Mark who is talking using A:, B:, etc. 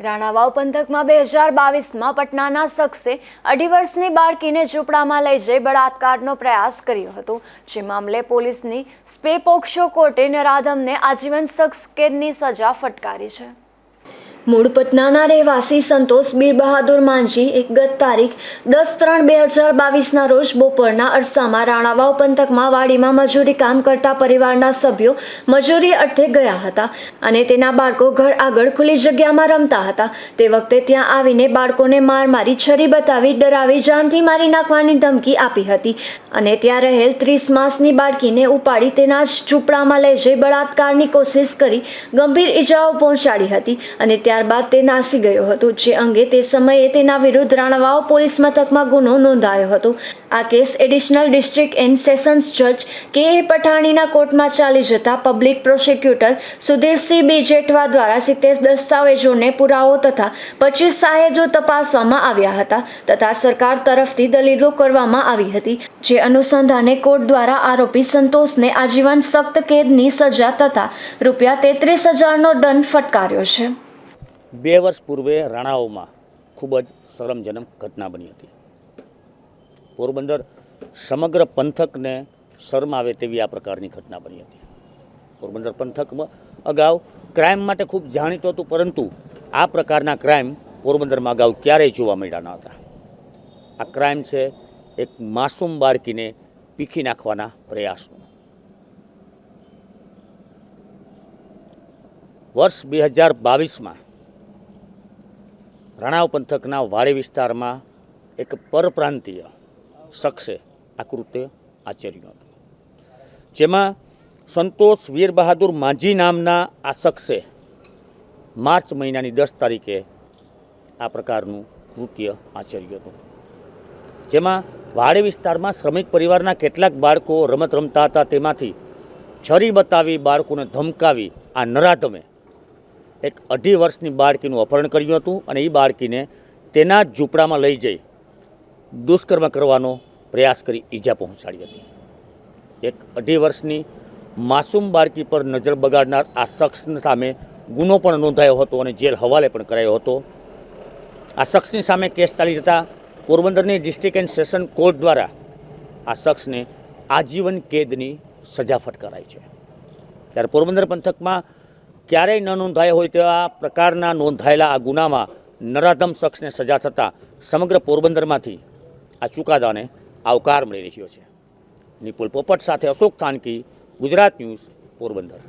A: રાણાવાવ પંથકમાં બે હજાર બાવીસમાં પટનાના શખ્સે અઢી વર્ષની બાળકીને ઝૂંપડામાં લઈ જઈ બળાત્કારનો પ્રયાસ કર્યો હતો. જે મામલે પોલીસની સ્પે પોક્સો કોર્ટે નરાધમને આજીવન શખ્સ કેદની સજા ફટકારી છે. મૂળ પટનાના રહેવાસી સંતોષ બીર બહાદુર માંઝી એક ગત તારીખ દસ ત્રણ બે હજાર બાવીસના રોજ બપોરના અરસામાં રાણાવાવ પંથકમાં વાડીમાં મજૂરી કામ કરતા પરિવારના સભ્યો મજૂરી અર્થે ગયા હતા અને તેના બાળકો ઘર આગળ ખુલ્લી જગ્યામાં રમતા હતા. તે વખતે ત્યાં આવીને બાળકોને માર મારી છરી બતાવી ડરાવી જાનથી મારી નાખવાની ધમકી આપી હતી. અને ત્યાં રહેલ ત્રીસ માસની બાળકીને ઉપાડી તેના જ ઝૂંપડામાં લઈ જઈ બળાત્કારની કોશિશ કરી ગંભીર ઈજાઓ પહોંચાડી હતી અને ત્યારબાદ તે નાસી ગયો હતો, જે અંગે તે સમયે તેના વિરુદ્ધ રાણાવાવ પોલીસ મથકમાં ગુનો નોંધાયો હતો. આ case additional district and sessions જજ કે એ પઠાણીના કોર્ટમાં ચાલી જતા public prosecutor Sudhirsinh B Jethwa દ્વારા સિત્તેર દસ્તાવેજોને પુરાવો તથા પચીસ સાહેજો તપાસવામાં આવ્યા હતા તથા સરકાર તરફથી દલીલો કરવામાં આવી હતી, જે અનુસંધાને કોર્ટ દ્વારા આરોપી સંતોષને આજીવન સખ્ત કેદની સજા તથા રૂપિયા તેત્રીસ હજારનો દંડ ફટકાર્યો છે.
B: બે વર્ષ પૂર્વે રાણાઓમાં ખૂબ જ શરમજનક ઘટના બની હતી. પોરબંદર સમગ્ર પંથકને શરમાવે તેવી આ પ્રકારની ઘટના બની હતી. પોરબંદર પંથકમાં અગાઉ ક્રાઇમ માટે ખૂબ જાણીતું હતું, પરંતુ આ પ્રકારના ક્રાઇમ પોરબંદરમાં અગાઉ ક્યારેય જોવા મળ્યા ન હતા. આ ક્રાઇમ છે એક માસૂમ બાળકીને પીખી નાખવાના પ્રયાસનો વર્ષ બે હજાર બાવીસમાં રાણાવ પંથકના વાડી વિસ્તારમાં એક પરપ્રાંતીય શખ્સે આ કૃત્ય આચર્યું હતું. જેમાં સંતોષ વીર બહાદુર માંઝી નામના આ શખ્સે માર્ચ મહિનાની દસ તારીખે આ પ્રકારનું કૃત્ય આચર્યું હતું. જેમાં વાડી વિસ્તારમાં શ્રમિક પરિવારના કેટલાક બાળકો રમત રમતા હતા તેમાંથી છરી બતાવી બાળકોને ધમકાવી આ નરાધમે. એક અઢી વર્ષની બાળકીનું અપહરણ કર્યું હતું અને એ બાળકીને તેના જ ઝૂંપડામાં લઈ જઈ દુષ્કર્મ કરવાનો પ્રયાસ કરી ઈજા પહોંચાડી હતી. એક અઢી વર્ષની માસૂમ બાળકી પર નજર બગાડનાર આ શખ્સ સામે ગુનો પણ નોંધાયો હતો અને જેલ હવાલે પણ કરાયો હતો. આ શખ્સની સામે કેસ ચાલી જતા પોરબંદરની ડિસ્ટ્રિક્ટ એન્ડ સેશન કોર્ટ દ્વારા આ શખ્સને આજીવન કેદની સજા ફટકારાઈ છે. ત્યારે પોરબંદર પંથકમાં ક્યારેય ન નોંધાયા હોય તેવા પ્રકારના નોંધાયેલા આ ગુનામાં નરાધમ શખ્સને સજા થતાં સમગ્ર પોરબંદરમાંથી આ ચુકાદાને આવકાર મળી રહ્યો છે. નિપુલ પોપટ સાથે અશોક થાનકી, ગુજરાત ન્યૂઝ, પોરબંદર.